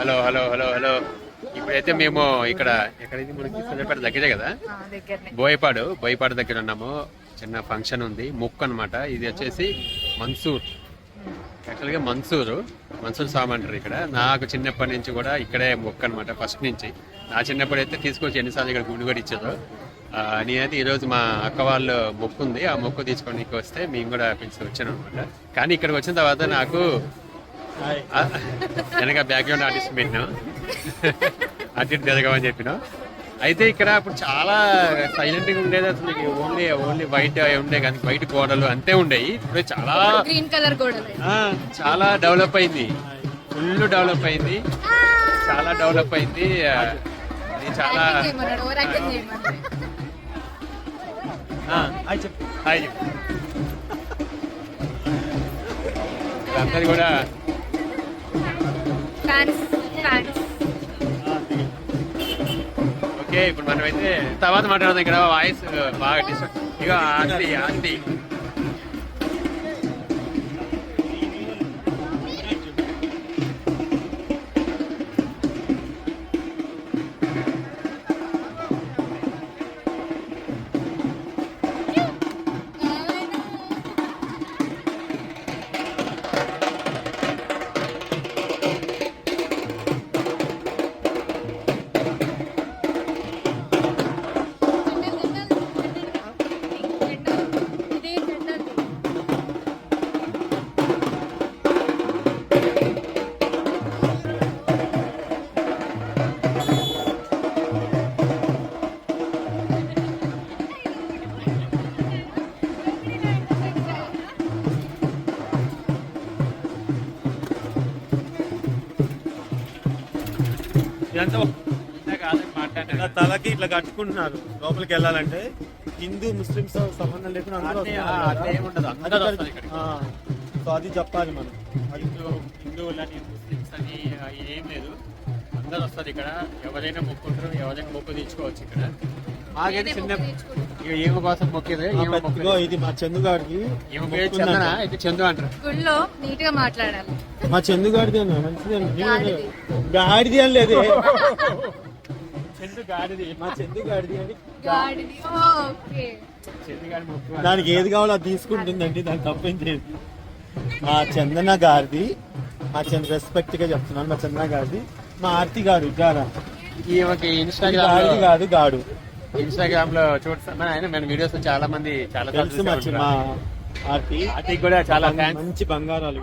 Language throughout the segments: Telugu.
Hello hello hello hello. ఇప్పుడైతే మేము ఇక్కడ ఎక్కడైతే మనకి సూర్యాపేట దగ్గరే కదా? బోయపాడు బోయపాడు దగ్గర ఉన్నాము. చిన్న ఫంక్షన్ ఉంది. ముక్కు అన్నమాట. ఇది వచ్చేసి మన్సూర్. యాక్చువల్గా మన్సూరు. మన్సూర్ స్వామి అంటారు ఇక్కడ. నాకు చిన్నప్పటి నుంచి కూడా ఇక్కడే మొక్కు అనమాట ఫస్ట్ నుంచి. నా చిన్నప్పుడు అయితే తీసుకొచ్చి ఎన్నిసార్లు ఇక్కడ గుండు కూడా ఇచ్చారు నేనైతే ఈరోజు మా అక్క వాళ్ళు మొక్కు ఉంది. ఆ మొక్కు తీసుకొని వస్తే మేము కూడా పిలిచి వచ్చాను అనమాట కానీ ఇక్కడికి వచ్చిన తర్వాత నాకు వెనక బ్యాక్గ్రౌండ్ ఆర్టిస్ట్ పెట్టినాం అటు ఇటు తిరగమని చెప్పినాం అయితే ఇక్కడ ఇప్పుడు చాలా సైలెంట్గా ఉండేది అసలు. ఓన్లీ ఓన్లీ వైట్ ఉండే కానీ వైట్ గోడలు అంతే ఉండేవి ఇప్పుడు చాలా గ్రీన్ కలర్ గోడలు. ఆ, చాలా డెవలప్ అయింది. ఫుల్ డెవలప్ అయింది. చాలా డెవలప్ అయింది. చాలా హాయ్ చెప్పు. అందరు కూడా ఫ్యాన్స్ ఫ్యాన్స్ ఓకే ఇప్పుడు మనం అయితే తర్వాత మాట్లాడదాం. ఇక్కడ వాయిస్ బాగా డిస్టర్బ్. ఇక ఆంటీ ఆంటీ. ఇలా తలకి ఇట్లా కట్టుకుంటున్నారు. లోపలికి వెళ్ళాలంటే హిందూ ముస్లిమ్స్ సంబంధం లేకుండా అందరూ వస్తున్నారు కదా. అది వస్తారు ఇక్కడికి. ఆ, సో అది చెప్పాలి మనం. హిందూ హిందువులని ముస్లిమ్స్ అని ఏం లేదు. అందరు వస్తారు ఇక్కడ. ఎవరైనా మొక్కుంటారు ఎవరైనా మొక్కు తీర్చుకోవచ్చు ఇక్కడ. మాకైతే చిన్న ఇక ఏమ కోసం మొక్కేది ఆ, ఏమ పెద్ద- ఇదిగో ఇది మా చందన? చందు అంటారు. గుళ్ళో నీట్గా మాట్లాడాలి. మా చందుగాడిది అన్న మంచిది. గాడిది. అని లేదే. చందు గాడిది. మా గాడిది. చందు దానికి ఏది కావాలో అది తీసుకుంటుందండి దానికి తప్పేం చేయదు మా చందన గారిది మా చంద్ర రెస్పెక్ట్గా చెప్తున్నాను మా చందన గారిది. మా ఆర్తి గారు గారా? ఈమెకి ఇన్స్టాగ్రామ్ గాడిది కాదు గాడు. ఇన్స్టాగ్రామ్లో చూడతా మన ఆయన మన వీడియోస్ చాలా మంది చాలా తెలుసు మా. ఆర్తి. కూడా చాలా మంచి బంగారాలు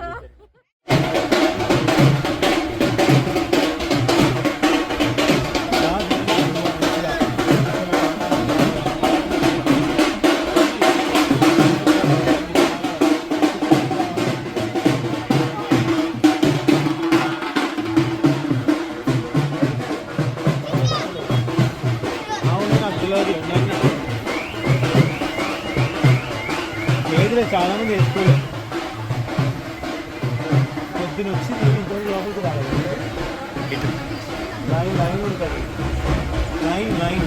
లేదులే చాలా మంది వేసుకోలేదు పొద్దున వచ్చి నేను ఇంట్లో లోపలికి రాలేదు లైన్ లైన్ ఉంటుంది లైన్ లైన్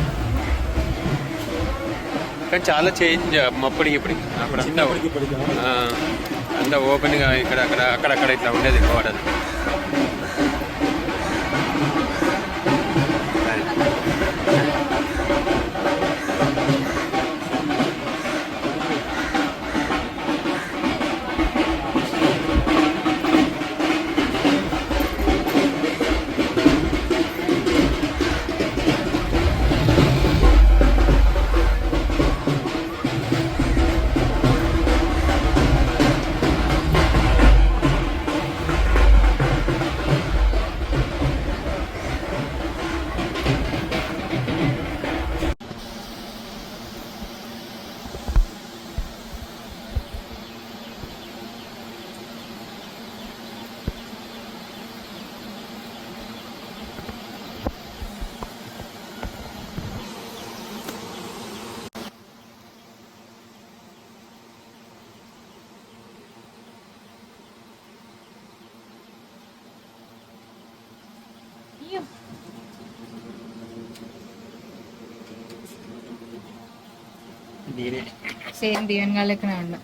కానీ చాలా చేంజ్ అప్పటికి ఇప్పటికి అప్పుడు అంతా చిన్నప్పటికి ఇప్పటికి ఆ, అంతా ఓపెన్గా ఇక్కడ అక్కడ అక్కడక్కడ ఇట్లా ఉండేది గోడలు సేమ్ లెక్కనే ఉండ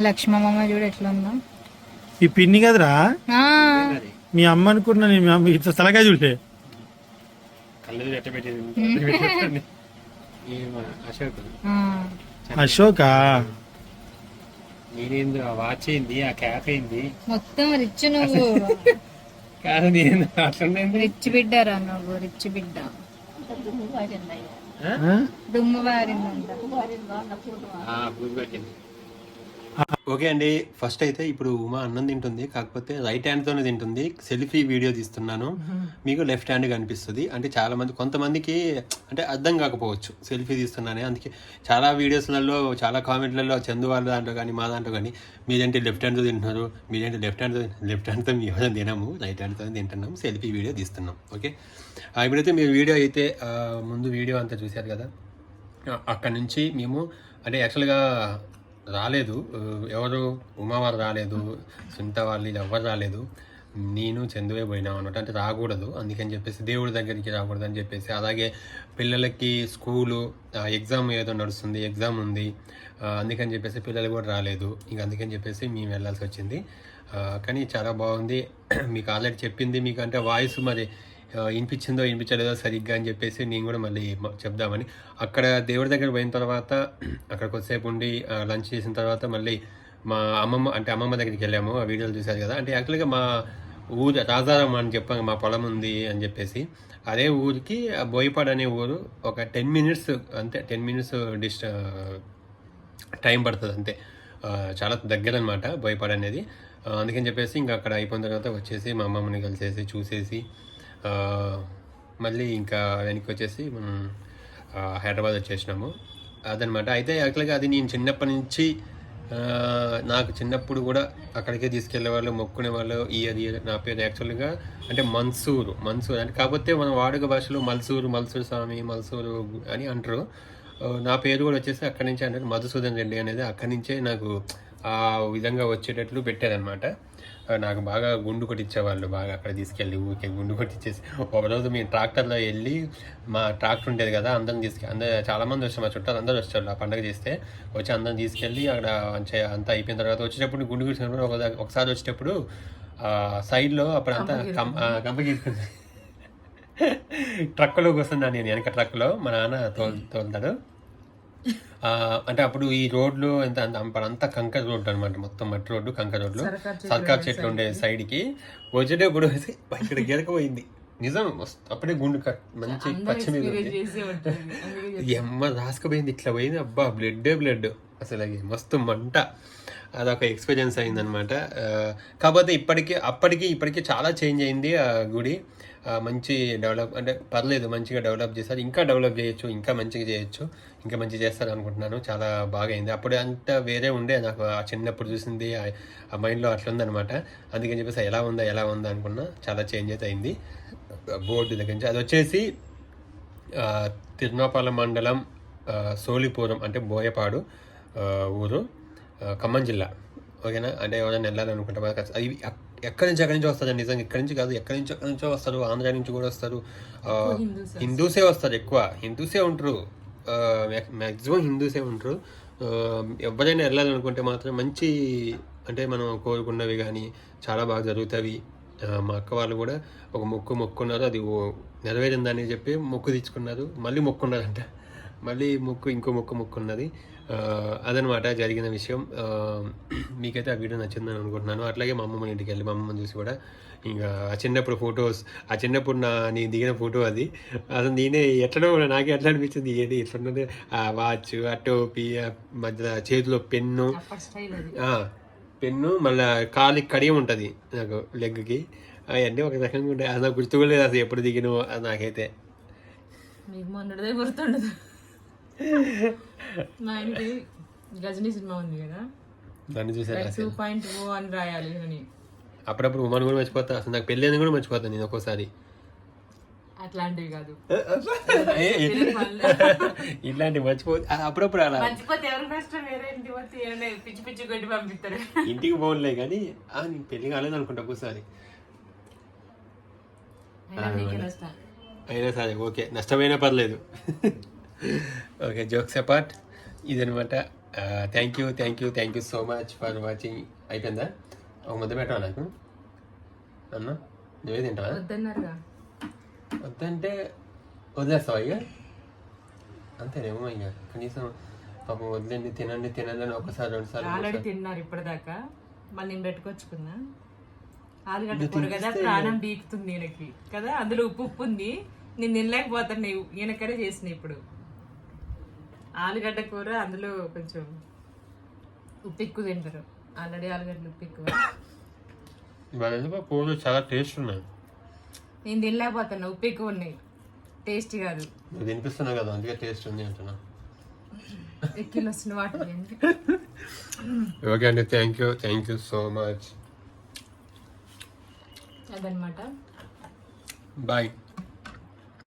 లక్ష్మమ్మ చూడు ఎట్లా ఉందో. ఈ పిన్ని కదరా? ఆ, మీ అమ్మ అనుకున్నా నేను మీ అమ్మ ఇట్లా అశోక్. ఆ. అశోకా? నేనేంది ఆ వాచ్ అయింది ఆ క్యాప్ అయింది మొత్తం రిచ్ నువ్వు. కాదు నేను అట్లుండేది రిచ్ బిడ్డరా నువ్వు రిచ్ బిడ్డ. దుమ్ము వారిందంట. ఓకే అండి. ఫస్ట్ అయితే ఇప్పుడు ఉమా అన్నం తింటుంది కాకపోతే రైట్ హ్యాండ్తోనే తింటుంది. సెల్ఫీ వీడియో తీస్తున్నాను. మీకు లెఫ్ట్ హ్యాండ్ కనిపిస్తుంది. అంటే చాలా మంది కొంతమందికి అంటే అర్థం కాకపోవచ్చు సెల్ఫీ తీస్తున్నానే. అందుకే చాలా వీడియోస్లలో చాలా కామెంట్లలో చందు వాళ్ళ దాంట్లో కానీ మా దాంట్లో కానీ మీరేంటి లెఫ్ట్ హ్యాండ్తో తింటున్నారు? మీరేంటి లెఫ్ట్ హ్యాండ్ లెఫ్ట్ హ్యాండ్తో మీ ఎవరైనా తినము రైట్ హ్యాండ్తో తింటున్నాం సెల్ఫీ వీడియో తీస్తున్నాం. ఓకే? ఇప్పుడైతే మీరు వీడియో అయితే ముందు వీడియో అంతా చూశారు కదా? అక్కడ నుంచి మేము అంటే యాక్చువల్గా రాలేదు. ఎవరు? ఉమావారు రాలేదు. సునీత వాళ్ళు వీళ్ళు ఎవరు రాలేదు. నేను చందువే పోయినాం అన్నట్టు. అంటే రాకూడదు. అందుకని చెప్పేసి దేవుడి దగ్గరికి రాకూడదు అని చెప్పేసి. అలాగే పిల్లలకి స్కూలు ఎగ్జామ్ ఏదో నడుస్తుంది ఎగ్జామ్ ఉంది. అందుకని చెప్పేసి పిల్లలు కూడా రాలేదు. ఇంక అందుకని చెప్పేసి మేము వెళ్ళాల్సి వచ్చింది. కానీ చాలా బాగుంది. మీకు ఆల్రెడీ చెప్పింది మీకు అంటే వాయిస్ మరి వినిపించిందో వినిపించలేదో సరిగ్గా అని చెప్పేసి నేను కూడా మళ్ళీ చెప్దామని. అక్కడ దేవుడి దగ్గర పోయిన తర్వాత అక్కడ కొద్దిసేపు ఉండి లంచ్ చేసిన తర్వాత మళ్ళీ మా అమ్మమ్మ అంటే అమ్మమ్మ దగ్గరికి వెళ్ళాము. ఆ వీడియోలు చూశారు కదా. అంటే యాక్చువల్గా మా ఊరు రాజారాం అని చెప్పాను మా పొలం ఉంది అని చెప్పేసి. అదే ఊరికి ఆ బోయపాడు అనే ఊరు ఒక టెన్ మినిట్స్ అంతే టెన్ మినిట్స్ డిస్ట టైం పడుతుంది అంతే. చాలా దగ్గర అనమాట బోయపాడు అనేది. అందుకని చెప్పేసి ఇంకా అక్కడ అయిపోయిన తర్వాత వచ్చేసి మా అమ్మమ్మని కలిసేసి చూసేసి మళ్ళీ ఇంకా వెనక్కి వచ్చేసి మనం హైదరాబాద్ వచ్చేసినాము. అదనమాట. అయితే యాక్చువల్గా అది నేను చిన్నప్పటి నుంచి నాకు చిన్నప్పుడు కూడా అక్కడికే తీసుకెళ్ళే వాళ్ళు మొక్కునే వాళ్ళు ఇయర్ ఇయర్ నా పేరు యాక్చువల్గా అంటే మన్సూరు మన్సూర్ అంటే కాకపోతే మన వాడుక భాషలో మల్సూరు మల్సూరు స్వామి మల్సూరు అని అంటారు. నా పేరు కూడా వచ్చేసి అక్కడి నుంచి అంటే మధుసూదన్ రెడ్డి అనేది అక్కడి నుంచే నాకు ఆ విధంగా వచ్చేటట్లు పెట్టారనమాట. నాకు బాగా గుండు కొట్టించేవాళ్ళు బాగా అక్కడ తీసుకెళ్ళి ఊరికే గుండు కొట్టించేసి. ఒక రోజు మేము ట్రాక్టర్లో వెళ్ళి మా ట్రాక్టర్ ఉండేది కదా అందరం తీసుకెళ్ళి అందరూ చాలా మంది వచ్చారు మా చుట్టాలు అందరూ వచ్చారు ఆ పండగ చేస్తే. వచ్చి అందరం తీసుకెళ్ళి అక్కడ అంతా అయిపోయిన తర్వాత వచ్చేటప్పుడు గుండు కొట్టినప్పుడు ఒక ఒకసారి వచ్చేటప్పుడు సైడ్లో అప్పుడు అంతా కంప గీసుకుంది ట్రక్లోకి వస్తున్నాను నేను వెనక ట్రక్లో మా నాన్న తోల్ తోలుతాడు. అంటే అప్పుడు ఈ రోడ్లు ఎంత అంత అంతా కంకర రోడ్డు అనమాట మొత్తం మట్టి రోడ్డు కంకర రోడ్లు. సర్కార్ చెట్లు ఉండే సైడ్కి. వచ్చేటప్పుడు వచ్చి ఇక్కడ గెలకపోయింది నిజం మస్తు అప్పుడే గుండు మంచి పచ్చి మీద ఉంది. ఎమ్మ రాసుకుపోయింది ఇట్లా పోయింది అబ్బా బ్లడ్ బ్లడ్. అసలు మస్తు మంట. అదొక ఎక్స్పీరియన్స్ అయిందనమాట కాకపోతే ఇప్పటికీ అప్పటికి ఇప్పటికీ చాలా చేంజ్ అయింది ఆ గుడి. మంచి డెవలప్ అంటే పర్లేదు మంచిగా డెవలప్ చేశారు. ఇంకా డెవలప్ చేయొచ్చు ఇంకా మంచిగా చేయొచ్చు ఇంకా మంచిగా చేస్తారు అనుకుంటున్నాను చాలా బాగా అయింది. అప్పుడు అంతా వేరే ఉండే నాకు ఆ చిన్నప్పుడు చూసింది ఆ- మైండ్లో అట్లా ఉందనమాట అందుకని చెప్పేసి ఎలా ఉందా ఎలా ఉందా అనుకున్నా చాలా చేంజ్ అయితే అయింది. బోర్డు దగ్గర నుంచి. అది వచ్చేసి తిరునాపాల మండలం సోలిపురం అంటే బోయపాడు ఊరు. ఖమ్మం జిల్లా. ఓకేనా? అంటే ఎవరైనా వెళ్ళాలనుకుంటే అక్- ఎక్కడి నుంచి ఎక్కడి నుంచి వస్తారు నిజంగా ఎక్కడి నుంచి కాదు ఎక్కడి నుంచి ఎక్కడి నుంచో వస్తారు? ఆంధ్ర నుంచి కూడా వస్తారు. హిందూసే వస్తారు. ఎక్కువ. హిందూసే ఉంటారు. మ్యాక్సిమం హిందూసే ఉంటారు. ఎవరైనా వెళ్ళాలనుకుంటే మాత్రం మంచి అంటే మనం కోరుకున్నవి కానీ చాలా బాగా జరుగుతాయి. మా అక్క వాళ్ళు కూడా ఒక మొక్కు మొక్కున్నారు. అది ఓ- నెరవేరిందని చెప్పి మొక్కు తెచ్చుకున్నారు మళ్ళీ మొక్కున్నారంట మళ్ళీ మొక్కు ఇంకో మొక్కు మొక్కున్నది. అదనమాట జరిగిన విషయం. మీకైతే ఆ వీడియో నచ్చిందని అనుకుంటున్నాను. అట్లాగే మా అమ్మమ్మ ఇంటికి వెళ్ళి మా అమ్మమ్మని చూసి కూడా ఇంకా ఆ చిన్నప్పుడు ఫొటోస్ ఆ చిన్నప్పుడు నా నేను దిగిన ఫోటో అది. అసలు నేనే ఎట్లనో నాకే ఎట్లా అనిపించింది ఏంటి? ఇట్లున్నది ఆ వాచ్ ఆ టోపీ మధ్య చేతిలో పెన్ను. పెన్ను మళ్ళీ కాలికి కడియం ఉంటుంది నాకు లెగ్కి అవన్నీ ఒక రకంగా ఉంటాయి. అది నాకు గుర్తుకోలేదు అసలు ఎప్పుడు దిగినో అది నాకైతే. మీకు మొన్నటిదే గుర్తుండదు. మా ఇంటి గజనీ సినిమా ఉంది కదా. దాన్ని టూ పాయింట్ ఓ అని రాయాలి అని. అప్పుడప్పుడు ఉమాను కూడా మర్చిపోతా. అసలు నాకు పెళ్ళి కూడా మర్చిపోతాను నేను ఒక్కోసారి. అట్లాంటివి కాదు. ఇట్లాంటివి అప్పుడప్పుడు అలా. మర్చిపోతే ఎవరి వేరే ఇంటి పోతే పిచ్చి పిచ్చి కొట్టి పంపిస్తారు. ఇంటికి పోన్లే కానీ ఆ, నేను పెళ్ళి కాలేదు అనుకుంటా ఒక్కోసారి. అయినా సరే ఓకే. నష్టమైనా పర్లేదు. ఓకే జోక్స్ అపార్ట్ ఇదనమాట thank you thank you thank you so much for watching అయిపోయిందా? ఒక ముద్ద పెట్టావా నాకు? అన్న నువ్వే తింటావా? వద్దంటే వదిలేస్తావా ఇక? అంతేనేమో ఇక కనీసం పాపం వదిలేండి తినండి తినండి అని ఒకసారి రెండు సార్లు ఆల్రెడీ తిన్నారు ఇప్పటిదాకా. మళ్ళీ నేను పెట్టుకొచ్చుకున్నా. ఆలుగడ్డ కూర కదా ప్రాణం బీకుతుంది ఈయనకి. కదా అందులో ఉప్పు ఉప్పు ఉంది. నేను తినలేకపోతాను ఈయనకడే చేసిన ఇప్పుడు. ఆలుగడ్డ కూర అందులో కొంచెం ఉప్పు ఎక్కువ తింటారు. ఆల్రెడీ ఆలుగడ్డలు ఉప్పు ఎక్కువ. పూలు చాలా టేస్ట్ ఉన్నాయి. నేను తినలేకపోతాను ఉప్పు ఎక్కువ ఉన్నాయి. టేస్ట్ కాదు. నువ్వు తినిపిస్తున్నావు కదా అందుకే టేస్ట్ ఉంది అంటున్నా. ఎక్కిలు వస్తున్న వాటి ఓకే అండి thank you thank you so much అదనమాట బాయ్